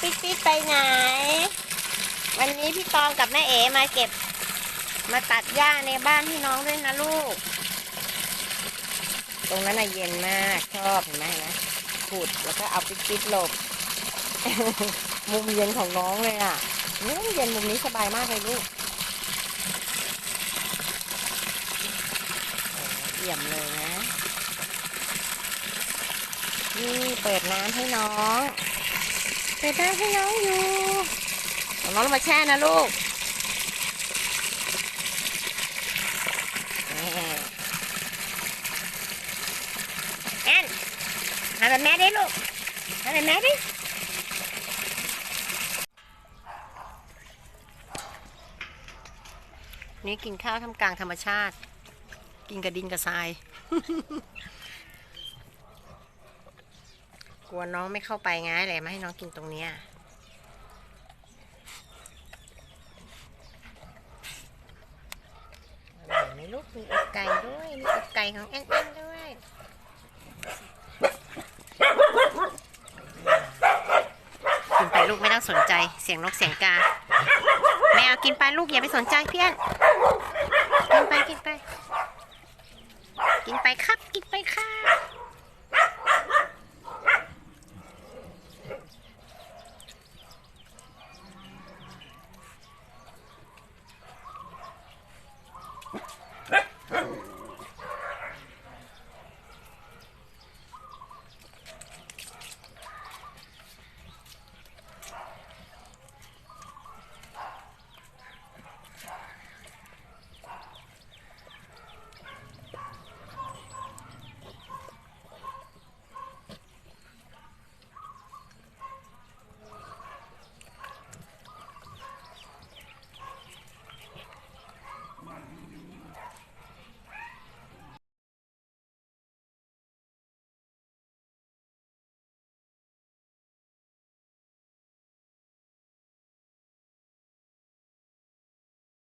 ปิ๊กปิ๊กไปไหน วันนี้พี่ตองกับแม่เอ๋มาเก็บ มาตัดหญ้าในบ้านพี่น้องด้วยนะลูก ตรงนั้นน่ะเย็นมากชอบเห็นไหมนไหมขุดแล้วก็เอาปิ๊กปิ๊กหลบ มุมเย็นของน้องเลยอะอืมเย็นมุมนี้สบายมากเลยลูกโอ้เยี่ยมเลยนะ นี่เปิดน้ำให้น้อง เปิดน้ำให้น้องอยู่เอาน้องลงมาแช่นะลูกนี่แอนทำแบบแม่ดิลูกทำแบบแม่ดินี่กินข้าวทำกลางธรรมชาติ กินกับดินกับทราย กลัวน้องไม่เข้าไปไงเลยมาให้น้องกินตรงเนี้ยอร่อยไหมลูกมีอกไก่ด้วยมีอกไก่ของแอนแอนด้วยกินไปลูกไม่ต้องสนใจเสียงนกเสียงกาไม่เอากินไปลูกอย่าไปสนใจเพี้ยนกินไปกินไป กินไปครับ กินไปครับ